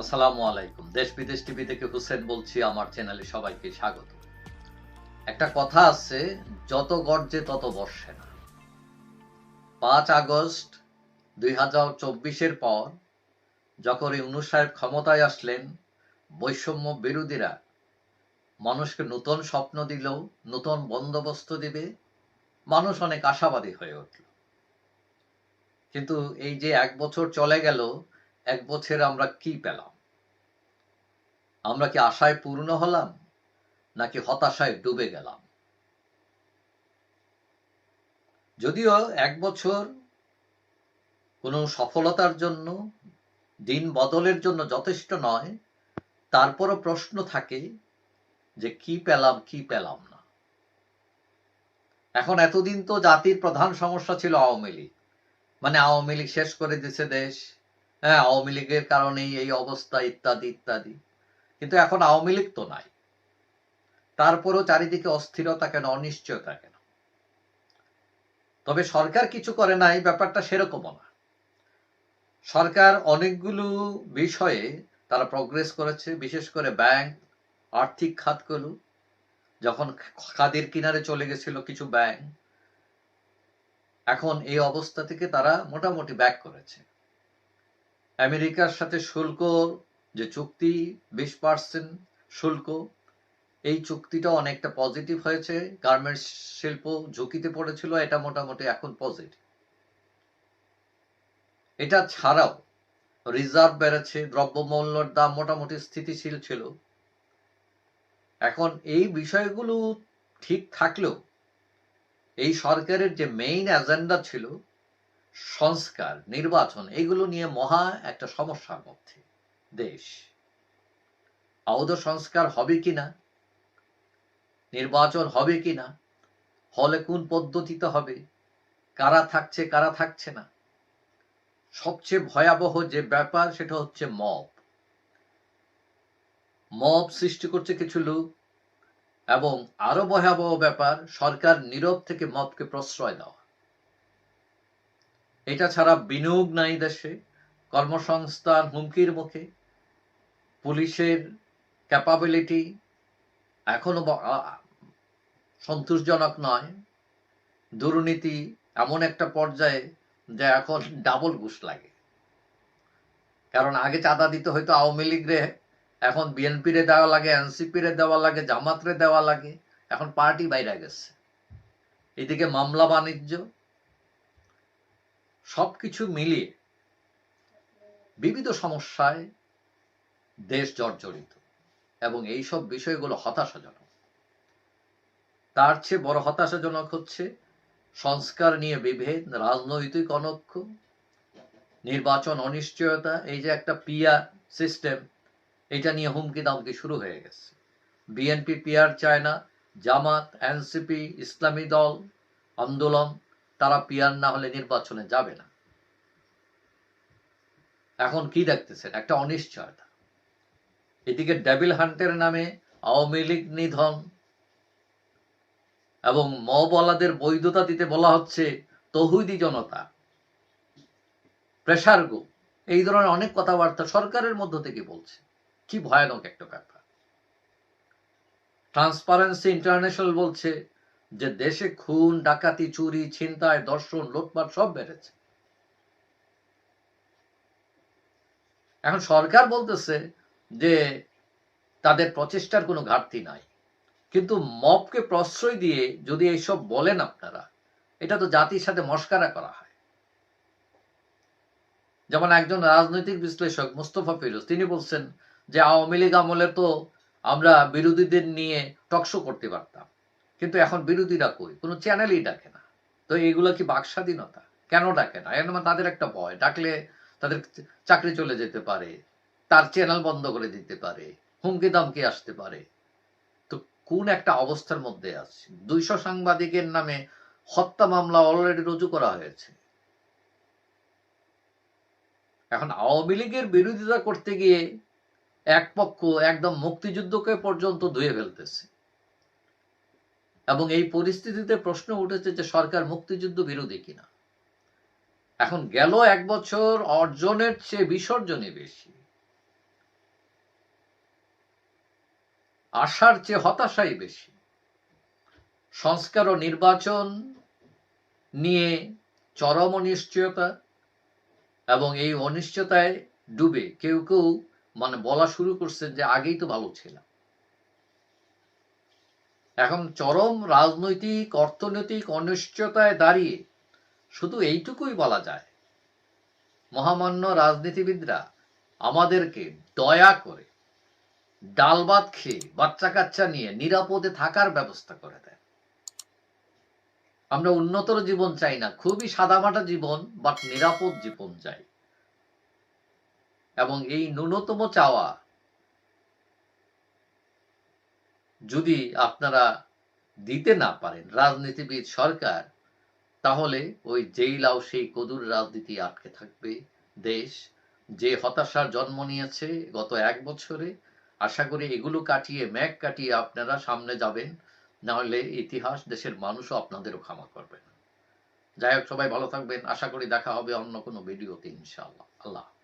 আসসালামু আলাইকুম। দেশ বিদেশ টিভি থেকে হুসেন বলছি, আমার চ্যানেলে সবাইকে স্বাগত। একটা কথা আছে, যত গর্জে তত বর্ষে না। পাঁচ আগস্ট দুই হাজার চব্বিশের পর যখন ইউনুস সাহেব ক্ষমতায় আসলেন, বৈষম্য বিরোধীরা মানুষকে নতুন স্বপ্ন দিল, নতুন বন্দোবস্ত দিবে, মানুষ অনেক আশাবাদী হয়ে উঠল। কিন্তু এই যে এক বছর চলে গেল এক বছরে আমরা কি পেলাম? আমরা কি আশায় পূর্ণ হলাম? নাকি হতাশায় ডুবে গেলাম? যদিও এক বছর কোনো সফলতার জন্য, দিন বদলের জন্য যথেষ্ট নয়, তারপরও প্রশ্ন থাকে যে কি পেলাম কি পেলাম না। এখন এতদিন তো জাতির প্রধান সমস্যা ছিল আওয়ামী লীগ। মানে আওয়ামী লীগ শেষ করে দিছে দেশ। হ্যাঁ আওয়ামী লীগের কারণেই এই অবস্থা ইত্যাদি ইত্যাদি। কিন্তু এখন আওয়ামী লীগ তো নাই। তারপরেও চারিদিকে অস্থিরতা কেন, অনিশ্চয়তা কেন? তবে সরকার কিছু করে নাই, ব্যাপারটা সেরকমও না। সরকার অনেকগুলো বিষয়ে তারা প্রগ্রেস করেছে, বিশেষ করে ব্যাংক আর্থিক খাতগুলো। যখন খাদের কিনারে চলে গেছিল কিছু ব্যাংক এখন এই অবস্থা থেকে তারা মোটামুটি ব্যাক করেছে। আমেরিকার সাথে শুল্ক যে চুক্তি, বিশ পার্সেন্ট শুল্ক, এই চুক্তিটা অনেকটা পজিটিভ হয়েছে। গার্মেন্টস শিল্প ঝুঁকিতে পড়েছিল, এটা মোটামুটি এখন পজিটিভ। এটা ছাড়াও রিজার্ভ বেড়েছে, দ্রব্যমূল্যর দাম মোটামুটি স্থিতিশীল ছিল। এখন এই বিষয়গুলো ঠিক থাকলেও এই সরকারের যে মেইন এজেন্ডা ছিল সংস্কার, নির্বাচন, এগুলো নিয়ে মহা একটা সমস্যার মধ্যে দেশ। আদৌ সংস্কার হবে কিনা নির্বাচন হবে কিনা হলে কোন পদ্ধতিতে হবে? কারা থাকছে কারা থাকছে না? সবচেয়ে ভয়াবহ যে ব্যাপার সেটা হচ্ছে মব। মব সৃষ্টি করছে কিছু লোক এবং আরও ভয়াবহ ব্যাপার, সরকার নীরব থেকে মবকে প্রশ্রয় দেওয়া। এটা ছাড়া বিনিয়োগ নাই দেশে, কর্মসংস্থান হুমকির মুখে, পুলিশের ক্যাপাবিলিটি এখনও সন্তোষজনক নয়। দুর্নীতি এমন একটা পর্যায়ে যে এখন ডাবল ঘুষ লাগে। কারণ আগে চাঁদা দিতে হয়তো আওয়ামী লীগরে, এখন বিএনপি রে দেওয়া লাগে এনসিপি রে দেওয়া লাগে জামাত রে দেওয়া লাগে, এখন পার্টি বাইরে গেছে। এদিকে মামলা বাণিজ্য সবকিছু মিলিয়ে বিবিধ সমস্যায় দেশ জর্জরিত এবং এই সব বিষয়গুলো হতাশাজনক। তার চেয়ে বড় হতাশাজনক হচ্ছে সংস্কার নিয়ে বিভেদ, রাজনৈতিক অনক্ষ, নির্বাচন অনিশ্চয়তা, এই যে একটা পিয়ার সিস্টেম, এটা নিয়ে হুমকি দামকি শুরু হয়ে গেছে। বিএনপি পিয়ার চায় না জামাত, এনসিপি, ইসলামী দল, আন্দোলন তারা পিয়ার না হলে নির্বাচনে যাবে না। এখন কি দেখতেছেন? একটা অনিশ্চয়তা। এদিকে ডেভিল হান্টের নামে আওয়ামী লীগ নিধন এবং মবলাদের বৈধতা দিতে বলা হচ্ছে তহুদি জনতা। প্রেশার গো, এই ধরনের অনেক কথাবার্তা সরকারের মধ্য থেকে বলছে। কি ভয়ানক একটা ব্যাপার। ট্রান্সপারেন্সি ইন্টারন্যাশনাল বলছে যে দেশে খুন, ডাকাতি, চুরি, ছিনতাই, দর্শন, লুটপাট সব বেড়েছে। এখন সরকার বলতেছে যে তাদের প্রচেষ্টার কোনো ঘাটতি নাই। কিন্তু মবকে প্রশ্রয় দিয়ে যদি এইসব বলেন আপনারা, এটা তো জাতির সাথে মস্কারা করা হয়। যেমন একজন রাজনৈতিক বিশ্লেষক মুস্তফা ফিরোজ, তিনি বলছেন যে আওয়ামী লীগ আমলে তো আমরা বিরোধীদের নিয়ে টকশো করতে পারতাম। কিন্তু এখন বিরোধীরা কই? কোনো চ্যানেলই ডাকে না। তো এগুলো কি বাক স্বাধীনতা? কেন ডাকে না? এর তাদের একটা ভয়। ডাকলে তাদের চাকরি চলে যেতে পারে, তার চ্যানেল বন্ধ করে দিতে পারে হুমকি দামকি আসতে পারে। তো কোন একটা অবস্থার মধ্যে আছে? দুইশো সাংবাদিকের নামে হত্যা মামলা অলরেডি রুজু করা হয়েছে। এখন আওয়ামী লীগের বিরোধিতা করতে গিয়ে এক পক্ষ একদম মুক্তিযুদ্ধকে পর্যন্ত ধুয়ে ফেলতেছে। এবং এই পরিস্থিতিতে প্রশ্ন উঠেছে যে সরকার মুক্তিযুদ্ধ বিরোধী কিনা। এখন গেল এক বছর, অর্জনের চেয়ে বিসর্জনে বেশি। আশার চেয়ে হতাশাই বেশি। সংস্কার ও নির্বাচন নিয়ে চরম অনিশ্চয়তা এবং এই অনিশ্চয়তায় ডুবে কেউ কেউ মানে বলা শুরু করছে যে আগেই তো ভালো ছিলাম। এখন চরম রাজনৈতিক, অর্থনৈতিক অনিশ্চয়তায় দাঁড়িয়ে শুধু এইটুকুই বলা যায়। মহামান্য রাজনীতিবিদরা আমাদেরকে দয়া করে ডাল ভাত খেয়ে বাচ্চা কাচ্চা নিয়ে নিরাপদে থাকার ব্যবস্থা করে দেয় আমরা উন্নতর জীবন চাই না, খুবই সাদামাটা জীবন বাট নিরাপদ জীবন চাই। এবং এই ন্যূনতম চাওয়া যদি আপনারা দিতে না পারেন রাজনীতিবিদ সরকার, তাহলে ওই যেই লাউ সেই কদুর রাজনীতি আটকে থাকবে। দেশ যে হতাশার জন্ম নিয়েছে গত এক বছরে, আশা করি এগুলো কাটিয়ে, ম্যাগ কাটিয়ে আপনারা সামনে যাবেন না হলে ইতিহাস দেশের মানুষও আপনাদেরও ক্ষমা করবে না। যাই হোক, সবাই ভালো থাকবেন। আশা করি দেখা হবে অন্য কোনো ভিডিওতে, ইনশাআল্লাহ। আল্লাহ।